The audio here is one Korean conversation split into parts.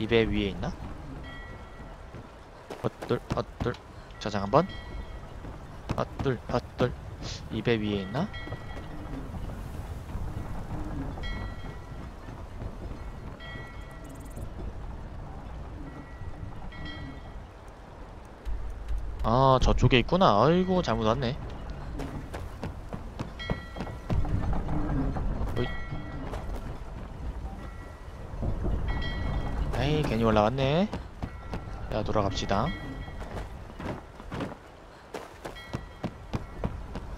이배 위에 있나? 헛둘 헛둘. 저장 한번. 헛둘 헛둘. 이배 위에 있나? 아 저쪽에 있구나. 아이고 잘못 왔네 올라왔네 자 돌아갑시다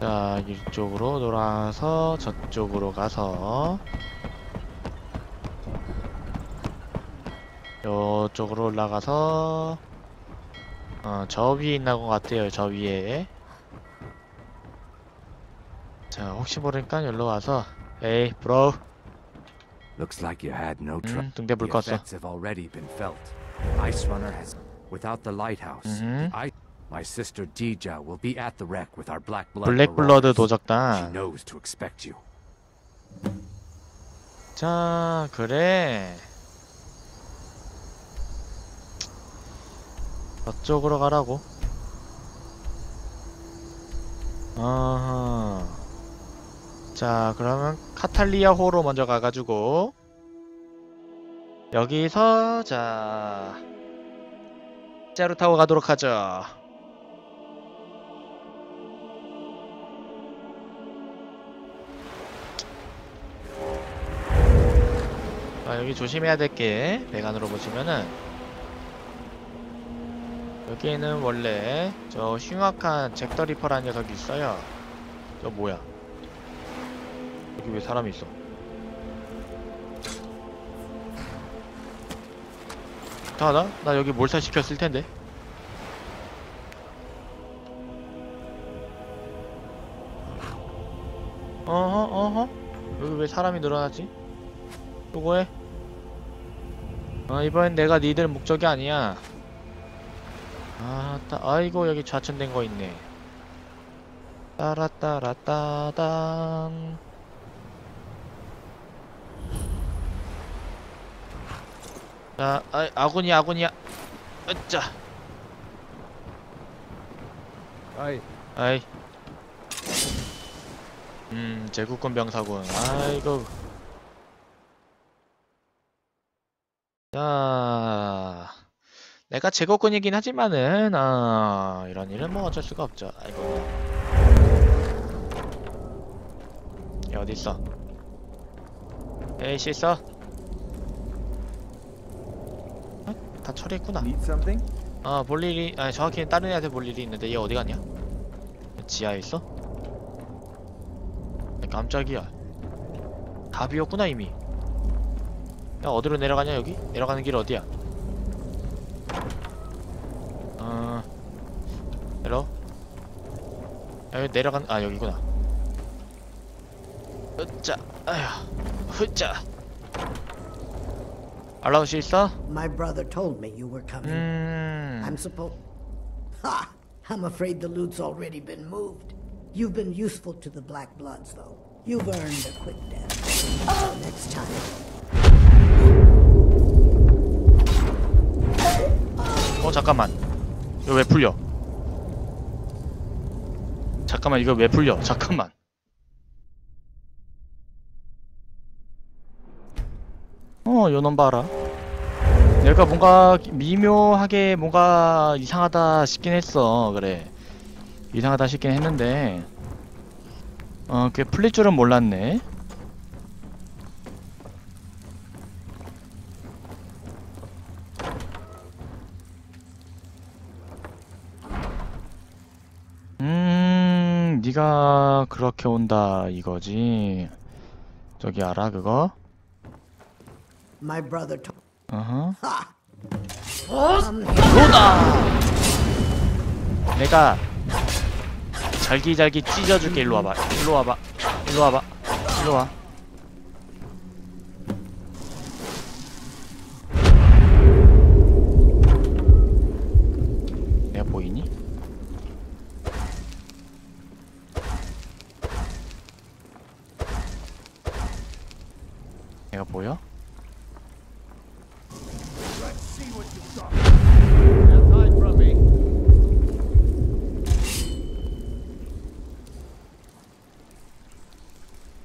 자 이쪽으로 돌아서 저쪽으로 가서 요쪽으로 올라가서 어, 저 위에 있는 것 같아요. 저 위에. 자, 혹시 모르니까 여기로 와서 에이, 브로. Looks like you had no trouble. 음, 등대 불 껐어. have already been felt. Ice Runner has, without the lighthouse, Mhm. I, my sister Dija will be at the wreck with our black blood. 블랙블러드 marauders. She 도적단. knows to expect you. 자, 그래. 저쪽으로 가라고. 어허. 자, 그러면 카탈리아 호로 먼저 가가지고 여기서 자 자루 타고 가도록 하죠. 아, 여기 조심해야 될 게 배관으로 보시면은 여기에는 원래 저 흉악한 잭더 리퍼라는 녀석이 있어요. 저 뭐야? 여기 왜 사람이 있어? 이상하다? 나 여기 몰살시켰을 텐데. 어허 어허 여기 왜 사람이 늘어났지? 수고해. 아 이번엔 내가 니들 목적이 아니야. 아, 따, 아이고 여기 좌천된 거 있네. 따라따라따단. 자, 아, 아군이 아군이야. 으짜. Aye. 아이. 음, 제국군 병사군. 아이고. 자, 내가 제국군이긴 하지만은, 아, 이런 일은 뭐 어쩔 수가 없죠. 아이고. 얘 어디 있어? 에이 씨 있어? 어? 다 처리했구나. 아, 볼 일이, 아니, 정확히는 다른 애한테 볼 일이 있는데 얘 어디 갔냐? 지하에 있어? 아, 깜짝이야. 다 비었구나, 이미. 야, 어디로 내려가냐, 여기? 내려가는 길 어디야? 어, 헬로? 야, 여기 내려간, 아, 여기구나. 으짜, 아휴, 흐짜. 알라우시 있어? My brother told me you were coming. 음. I'm supposed. Ha! I'm afraid the loot's already been moved. You've been useful to the Black Bloods, though. You've earned a quick death. Until next time. 어 잠깐만 이거 왜 풀려 잠깐만 이거 왜 풀려 잠깐만 어 요놈 봐라. 내가 뭔가 미묘하게 뭔가 이상하다 싶긴 했어. 그래. 이상하다 싶긴 했는데. 어 그게 풀릴 줄은 몰랐네. 음, 네가 그렇게 온다 이거지. 저기 알아 그거? My brother told. 어허. Come here. 로다. 내가 잘기잘기 찢어줄게. 일로 와봐. 일로 와봐. 일로 와봐. 일로 와.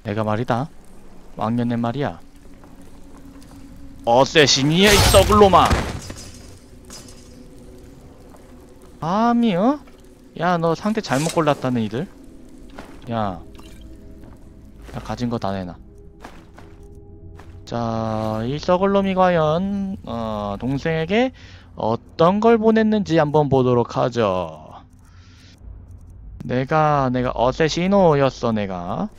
내가 말이다. 왕년의 말이야. 어쌔신이야 이 썩을놈아. 아미 어? 야 너 상대 잘못 골랐다는 이들. 야. 야 가진 거 다 내놔. 자, 이 썩을 놈이 과연 어, 동생에게 어떤 걸 보냈는지 한번 보도록 하죠. 내가 내가 어쌔시노였어 내가.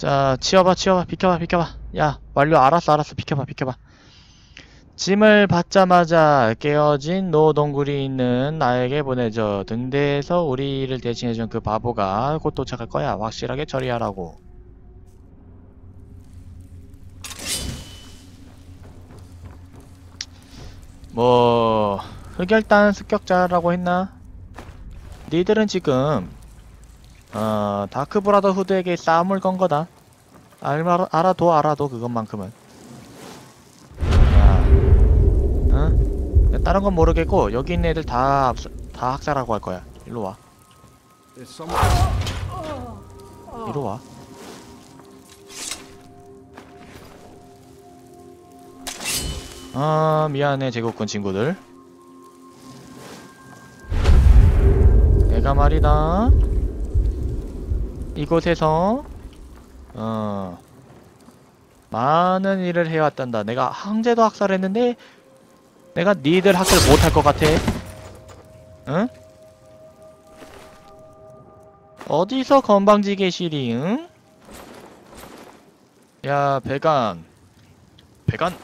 자, 치워봐, 치워봐, 비켜봐, 비켜봐. 야, 완료, 알았어, 알았어, 비켜봐, 비켜봐. 짐을 받자마자 깨어진 노동굴이 있는 나에게 보내줘. 등대에서 우리를 대신해준 그 바보가 곧 도착할 거야. 확실하게 처리하라고. 뭐 흑열단 습격자라고 했나? 니들은 지금 어 다크 브라더후드에게 싸움을 건 거다. 알아 알아도 알아도 그것만큼은. 야, 응? 다른 건 모르겠고 여기 있는 애들 다 다 학살하고 할 거야. 일로 와. 이리 와. 아, 미안해, 제국군 친구들. 내가 말이다. 이곳에서, 어, 많은 일을 해왔단다. 내가 황제도 학살했는데, 내가 니들 학살 못할 것 같아. 응? 어디서 건방지게 시리, 응? 야, 배간. 배간.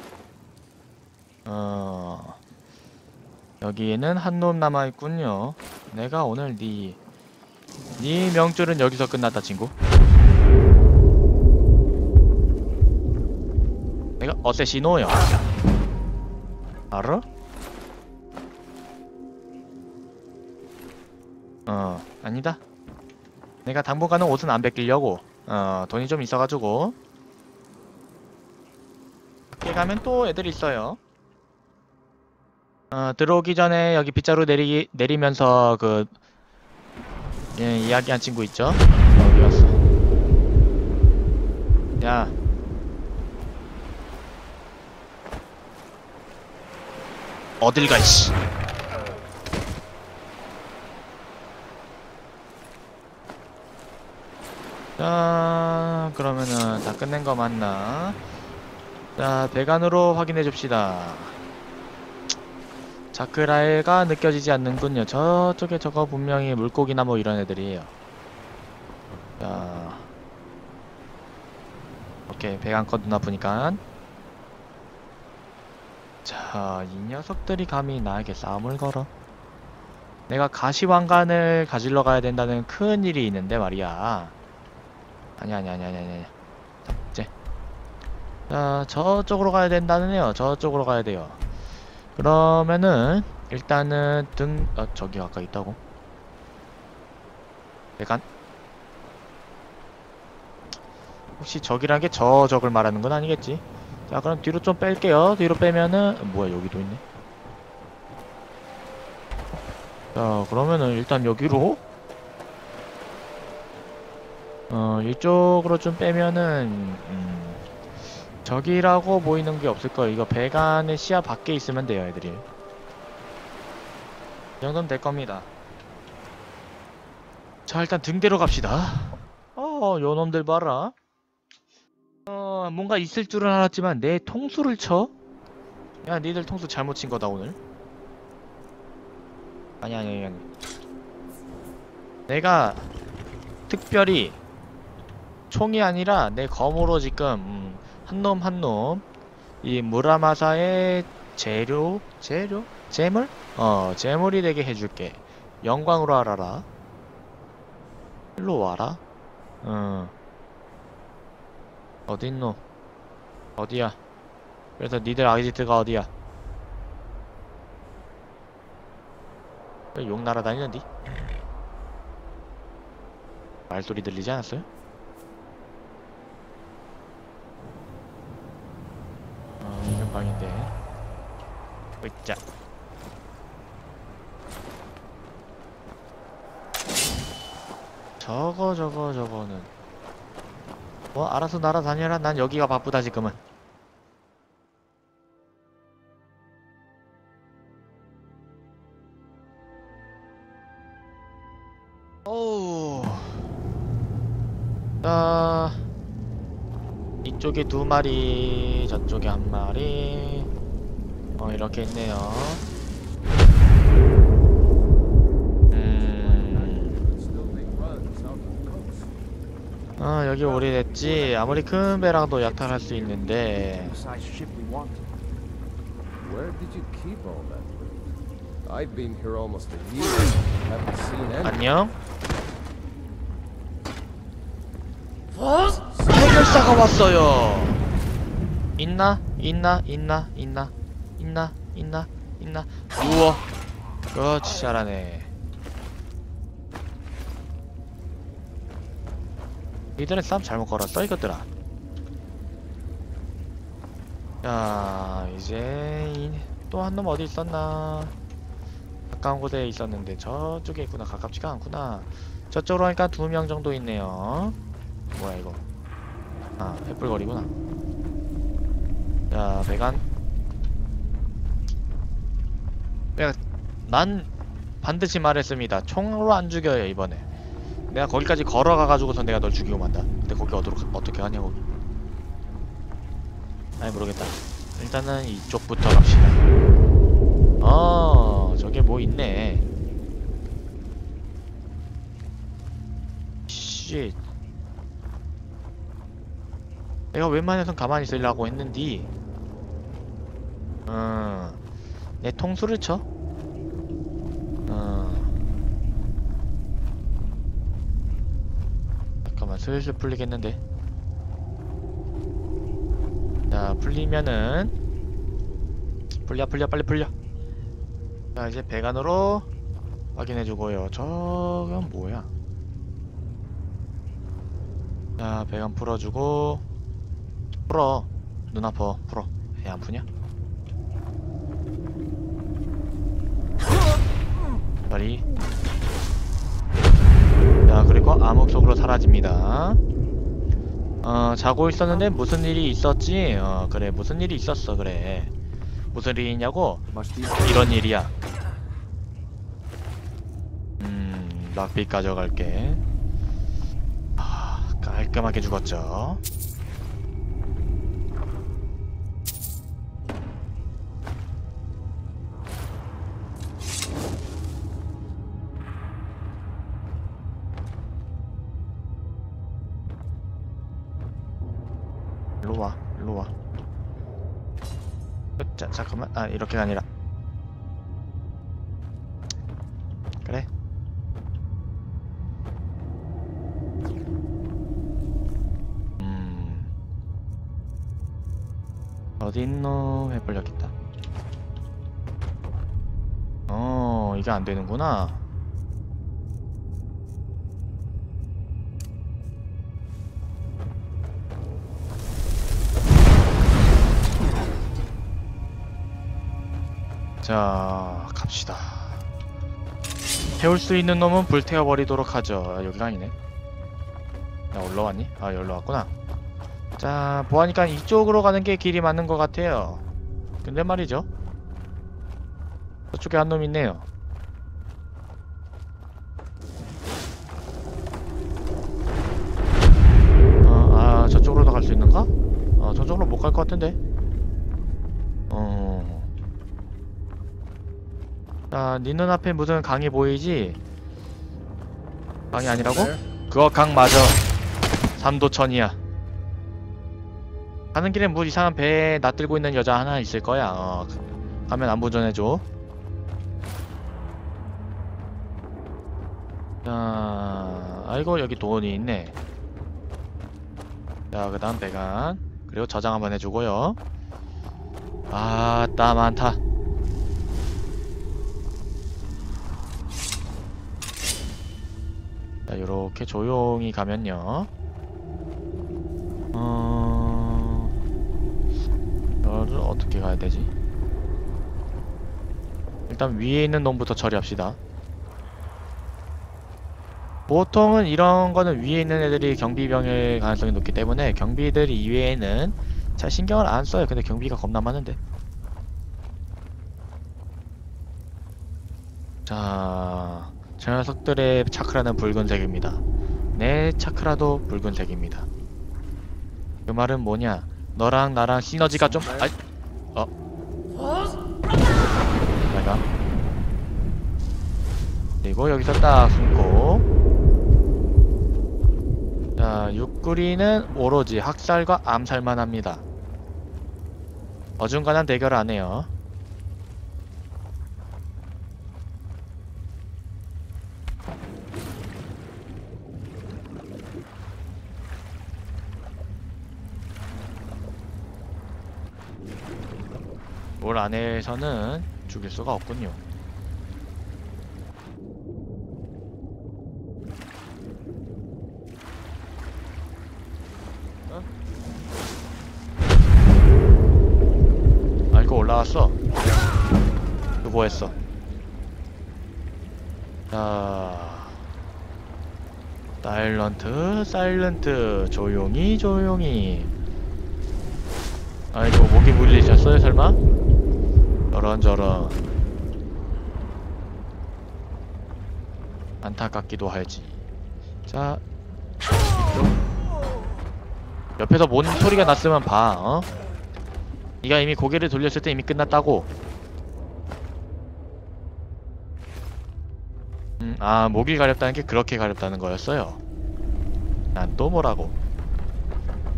어. 여기에는 한 놈 남아있군요. 내가 오늘 니, 니 명줄은 여기서 끝났다, 친구. 내가 어세시노야. 알아? 어, 아니다. 내가 당분간은 옷은 안 벗기려고 어 돈이 좀 있어가지고 밖에 가면 또 애들 있어요 어 들어오기 전에 여기 빗자루 내리 내리면서 그 예, 이야기한 친구 있죠 어디 갔어 야 어딜 가 이씨 자, 그러면은 다 끝낸 거 맞나? 자, 배관으로 확인해 줍시다. 자크라일가 느껴지지 않는군요. 저쪽에 저거 분명히 물고기나 뭐 이런 애들이에요. 자, 오케이, 배관 건 누나 보니까. 자, 이 녀석들이 감히 나에게 싸움을 걸어. 내가 가시왕관을 가질러 가야 된다는 큰 일이 있는데 말이야. 아니 아니 아니 아니 아니 이제 자 저쪽으로 가야 된다네요 저쪽으로 가야 돼요 그러면은 일단은 등.. 아 저기 아까 있다고. 약간 혹시 적이란 게 저 적을 말하는 건 아니겠지? 자 그럼 뒤로 좀 뺄게요. 뒤로 빼면은 뭐야 여기도 있네. 자 그러면은 일단 여기로. 어 이쪽으로 좀 빼면은 음, 적이라고 보이는 게 없을 거예요. 이거 배관의 시야 밖에 있으면 돼요, 애들이. 이 정도면 될 겁니다. 자, 일단 등대로 갑시다. 어, 요 놈들 봐라. 어, 뭔가 있을 줄은 알았지만 내 통수를 쳐? 야, 니들 통수 잘못 친 거다 오늘. 아니 아니 아니. 아니. 내가 특별히 총이 아니라 내 검으로 지금 음, 한 놈 한 놈. 이 무라마사의 재료 재료? 재물? 어 재물이 되게 해줄게. 영광으로 알아라. 일로 와라. 어. 어딨노? 어디야? 그래서 니들 아기지트가 어디야? 왜 욕 날아다니는디? 말소리 들리지 않았어요? 어, 이런 방인데. 으짜. 저거 저거 저거는. 뭐 알아서 날아다녀라. 난 여기가 바쁘다 지금은. 어우. 자 이쪽에 두 마리 저쪽에 한 마리 어 이렇게 있네요 음. 아 여기 오래됐지 아무리 큰 배랑도 약탈할 수 있는데. 안녕 해결사가 왔어요 있나 있나 있나 있나 있나? 있나? 있나? 누워. 그렇지 잘하네. 이들은 싸움 잘못 걸었어 이것들아. 자 이제 또 한 놈 어디 있었나? 가까운 곳에 있었는데 저쪽에 있구나. 가깝지가 않구나. 저쪽으로 하니까 두 명 정도 있네요. 뭐야 이거? 아 횃불거리구나. 자 배관 내가 난 반드시 말했습니다. 총으로 안 죽여요 이번에. 내가 거기까지 걸어가가지고서 내가 널 죽이고 만다. 근데 거기 어디로 가- 어떻게 가냐 거기 아니 모르겠다. 일단은 이쪽부터 갑시다. 어 저게 뭐 있네. 씨 내가 웬만해선 가만히 있으려고 했는디. 어 내 통수를 쳐? 어. 잠깐만 슬슬 풀리겠는데. 자 풀리면은. 풀려 풀려 빨리 풀려. 자 이제 배관으로 확인해주고요. 저건 뭐야? 자 배관 풀어주고. 풀어. 눈 아파 풀어. 배안 푸냐? 빨리. 자 그리고 암흑 속으로 사라집니다. 어 자고 있었는데 무슨 일이 있었지? 어 그래 무슨 일이 있었어 그래. 무슨 일이 있냐고? 이런 일이야. 음 락빛 가져갈게. 아 깔끔하게 죽었죠 아, 이렇게가 아니라. 그래. 음. 어디 있노? 해볼 여기 있다. 어, 이게 안 되는구나. 자, 갑시다. 태울 수 있는 놈은 불태워버리도록 하죠. 아, 여기가 아니네. 야, 올라왔니? 아, 여기로 왔구나. 자, 보아니까 이쪽으로 가는 게 길이 맞는 것 같아요. 근데 말이죠. 저쪽에 한 놈 있네요. 어, 아, 저쪽으로도 갈 수 있는가? 어, 저쪽으로 못 갈 것 같은데. 어. 자, 네 눈앞에 무슨 강이 보이지? 강이 아니라고? There? 그거 강 맞아. 삼도천이야. 가는 길에 뭐 이상한 배에 놔들고 있는 여자 하나 있을 거야. 어, 가면 안부 전해줘. 자, 아이고 여기 돈이 있네. 자, 그 다음 배관. 그리고 저장 한번 해주고요. 아따 많다. 자, 요렇게 조용히 가면요. 어... 이거를 어떻게 가야 되지? 일단 위에 있는 놈부터 처리합시다. 보통은 이런 거는 위에 있는 애들이 경비병일 가능성이 높기 때문에 경비들 이외에는 잘 신경을 안 써요. 근데 경비가 겁나 많은데. 자, 저 녀석들의 차크라는 붉은색입니다. 내 차크라도 붉은색입니다. 그 말은 뭐냐? 너랑 나랑 시너지가 좀, 아, 어? 내가 그리고 여기서 딱 숨고. 자, 육구리는 오로지 학살과 암살만 합니다. 어중간한 대결 안 해요. 올 안에서는 죽일 수가 없군요. 아 이거 올라왔어. 이거 뭐 했어? 자, 사일런트, 사일런트, 조용히, 조용히. 아이고 목이 물리셨어요 설마? 저런 저런 안타깝기도 하지 자. 옆에서 뭔 소리가 났으면 봐 어? 네가 이미 고개를 돌렸을 때 이미 끝났다고 음, 아 목이 가렵다는 게 그렇게 가렵다는 거였어요 난 또 뭐라고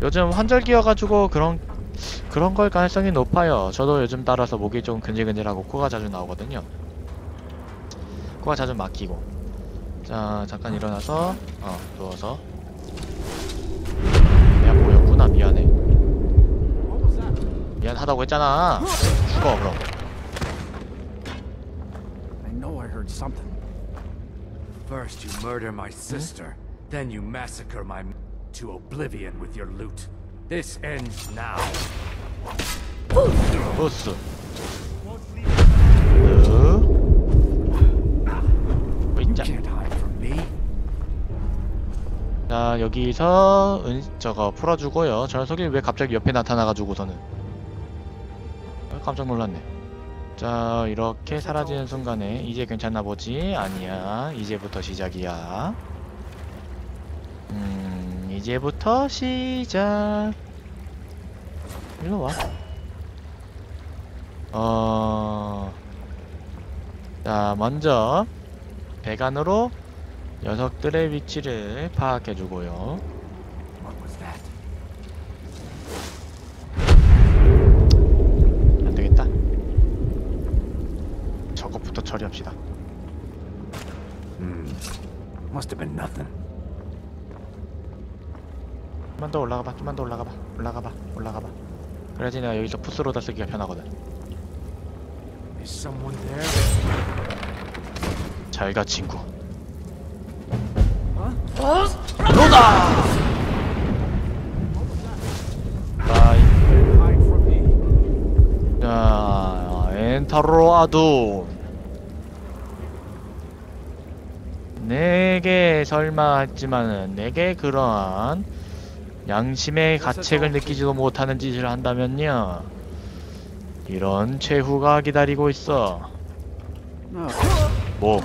요즘 환절기여가지고 그런 그런 걸 가능성이 높아요. 저도 요즘 따라서 목이 좀 근질근질하고 코가 자주 나오거든요. 코가 자주 막히고. 자, 잠깐 일어나서 어, 누워서. 내가 보였구나. 미안해. 미안하다고 했잖아. 죽어 그럼. I know I heard something. First you murder my sister, then you massacre my to oblivion with your loot. This ends now. 보스. from me. 자 여기서 은 저거 풀어주고요. 저 녀석이 왜 갑자기 옆에 나타나가지고서는 아, 깜짝 놀랐네. 자 이렇게 사라지는 순간에 이제 괜찮나 보지? 아니야. 이제부터 시작이야. 음 이제부터 시작. 일로 와. 어. 자 먼저 배관으로 녀석들의 위치를 파악해주고요. What was that? 안 되겠다. 저것부터 처리합시다. Hmm. Must have been nothing. 좀만 더 올라가봐. 좀만 더 올라가봐. 올라가봐. 올라가봐. 그래야지 내가 여기서 푸스로다 쓰기가 편하거든. Is someone there? 잘가 친구. 로다. 바이. Hide from me. 자, 엔타로 아두. 내게 설마 했지만은 내게 그러한 양심의 가책을 느끼지도 못하는 짓을 한다면요. 이런 최후가 기다리고 있어. 뭐?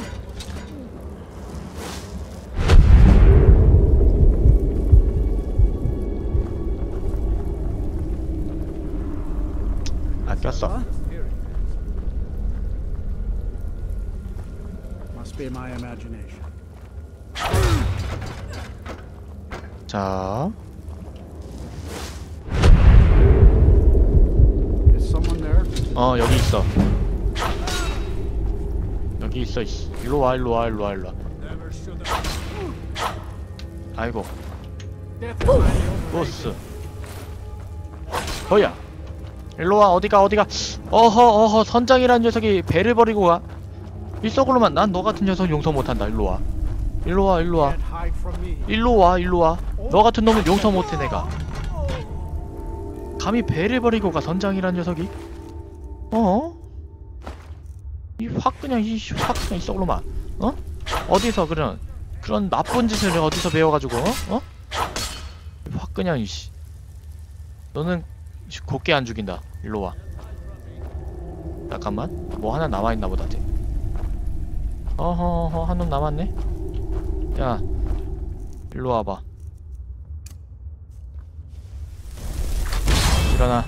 아꼈어. 자, 어 여기 있어. 여기 있어. 이씨. 일로 와, 일로 와, 일로 와, 일로 와. 아이고, 보스. 뭐야? 일로 와, 어디가, 어디가? 어허, 어허, 선장이란 녀석이 배를 버리고 가. 일석으로만 난 너 같은 녀석 용서 못한다. 일로 와. 일로 와, 일로 와. Can't hide from me. 일로 와, 일로 와. 너 같은 놈은 용서 못해 내가. 감히 배를 버리고 가 선장이란 녀석이? 어? 이 확 그냥 이확 그냥 이 썩으로만. 어? 어디서 그런 그런 나쁜 짓을 어디서 배워가지고 어? 어? 확 그냥 이씨 너는 씨, 곱게 안 죽인다 일로 와 잠깐만 뭐 하나 남아있나 보다 쟤 어허허 한 놈 남았네 야 일로 와봐 일어나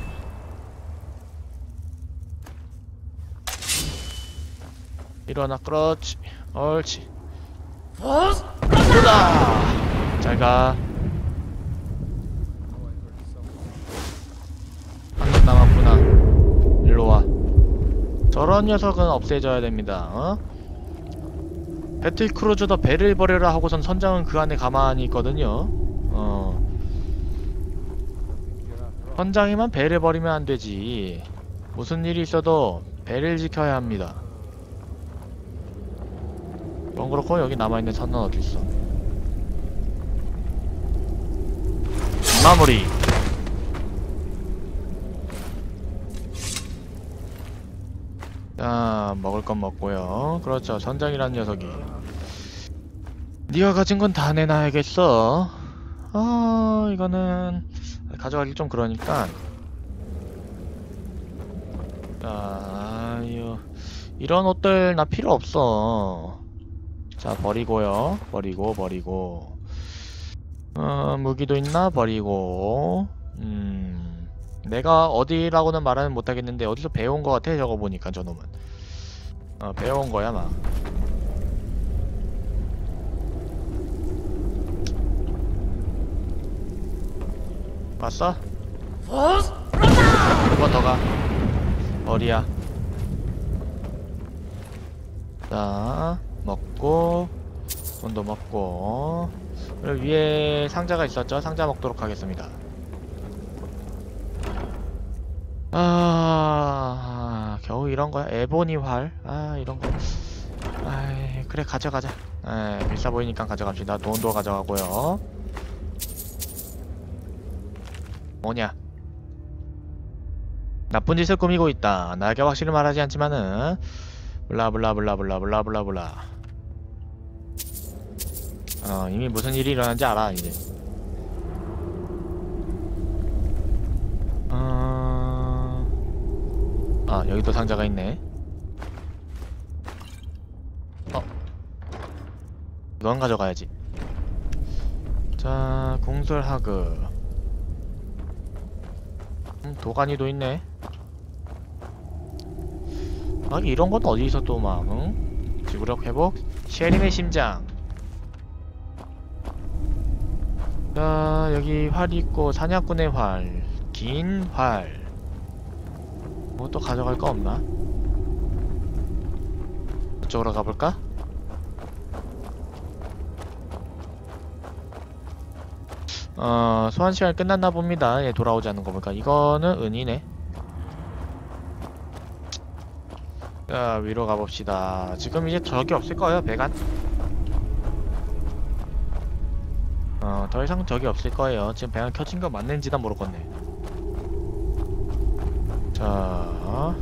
일어나 그렇지. 옳지. 보다! 잘가. 한놈 남았구나. 일로 와. 저런 녀석은 없애줘야 됩니다 어? 배틀 크루즈더 배를 버려라 하고선 선장은 그 안에 가만히 있거든요. 어. 선장이만 배를 버리면 안 되지. 무슨 일이 있어도 배를 지켜야 합니다 그건 그렇고 여기 남아있는 선은 어딨어? 마무리. 자 먹을 건 먹고요. 그렇죠. 선장이라는 녀석이. 네가 가진 건 다 내놔야겠어 아 이거는 가져가기 좀 그러니까. 아유 이런 옷들 나 필요 없어 자 버리고요. 버리고 버리고. 어 무기도 있나? 버리고. 음 내가 어디라고는 말은 못하겠는데 어디서 배운 것 같아? 저거 보니까 저놈은. 어 배운 거야 막. 왔어? 한번더 가. 머리야. 자, 먹고, 돈도 먹고, 그리고 위에 상자가 있었죠? 상자 먹도록 하겠습니다. 아, 겨우 이런 거야? 에보니 활? 아, 이런 거. 아이, 그래, 가져가자. 에, 비싸 보이니까 가져갑시다. 돈도 가져가고요. 뭐냐? 나쁜 짓을 꾸미고 있다. 나에게 확실히 말하지 않지만은 블라블라블라블라블라블라블라. 어 이미 무슨 일이 일어난지 알아 이제. 어... 아 여기도 상자가 있네. 어. 이건 가져가야지. 자 공설하그. 음, 도가니도 있네. 아, 이런 건 어디서 또 막, 응? 지구력 회복? 쉐림의 심장. 자, 여기 활이 있고, 사냥꾼의 활. 긴 활. 뭐 또 가져갈 거 없나? 이쪽으로 가볼까? 어, 소환 시간 끝났나 봅니다. 얘 돌아오지 않는 거 보니까. 이거는 은이네. 자, 위로 가봅시다. 지금 이제 적이 없을 거예요, 배관. 더 이상 적이 없을 거예요. 지금 배관 켜진 거 맞는지 난 모르겠네. 자.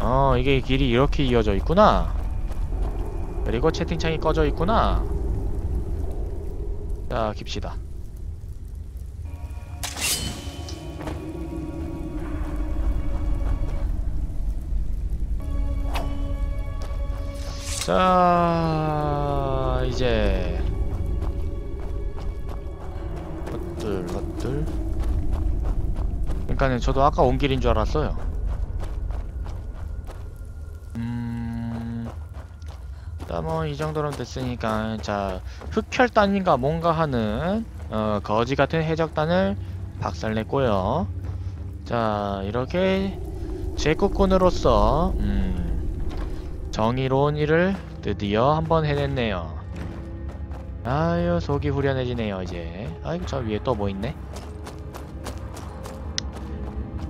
어, 이게 길이 이렇게 이어져 있구나. 그리고 채팅창이 꺼져 있구나. 자, 깁시다. 자, 이제 것들, 것들. 그러니까는 저도 아까 온 길인 줄 알았어요. 음, 뭐이 정도면 됐으니까 자 흑혈단인가 뭔가 하는 어, 거지 같은 해적단을 박살냈고요. 자 이렇게 제국군으로서 음, 정의로운 일을 드디어 한번 해냈네요. 아유 속이 후련해지네요 이제. 아이고 저 위에 또 뭐 있네.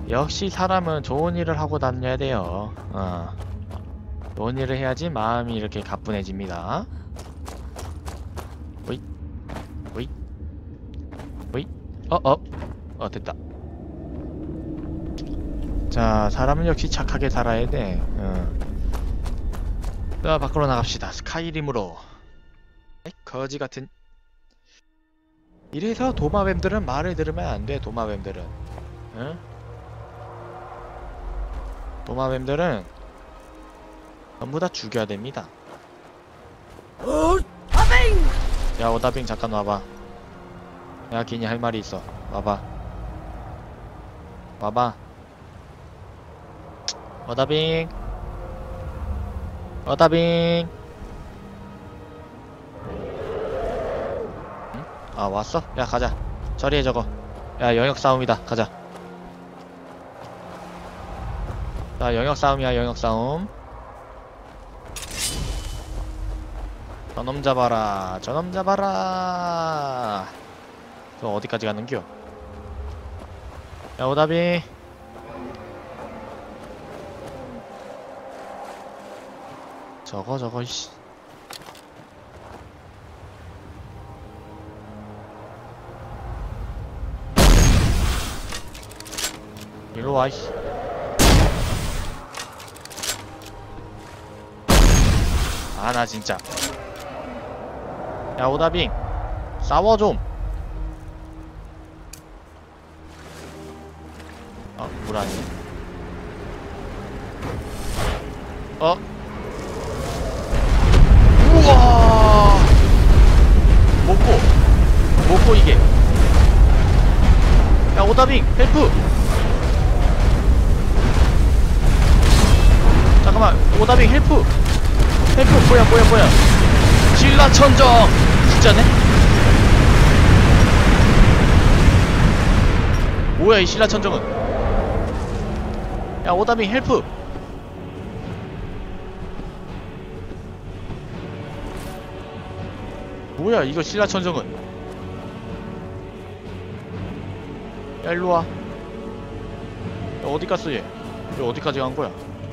역시 사람은 좋은 일을 하고 다녀야 돼요. 어. 좋은 일을 해야지 마음이 이렇게 가뿐해집니다. 오잇, 오잇, 오잇, 어, 어, 어, 됐다. 자, 사람은 역시 착하게 살아야 돼. 어. 자 밖으로 나갑시다 스카이림으로 거지 같은. 이래서 도마뱀들은 말을 들으면 안 돼 도마뱀들은. 응? 도마뱀들은 전부 다 죽여야 됩니다. 야 오다빙 잠깐 와봐. 야 기니 할 말이 있어. 와봐. 와봐. 오다빙. 오다빙 아 왔어? 야 가자. 처리해 저거. 야 영역 싸움이다. 가자. 자 영역 싸움이야 영역 싸움. 저놈 잡아라 저놈 잡아라. 저 어디까지 가는겨? 야 오다비. 저거 저거 씨 일로 와 이씨. 아 나 진짜. 야 오다빙. 싸워 좀. 어? 물 아니야 어? 우와! 먹고. 먹고 이게. 야 오다빙 헬프 잠깐만 오다빙 헬프. 헬프 뭐야 뭐야 뭐야. 신라 천정. 진짜네? 뭐야 이 신라 천정은? 야 오다빙 헬프. 뭐야 이거 신라 천정은? 야 일로와. 야 어디 갔어 얘? 얘 어디까지 간 거야?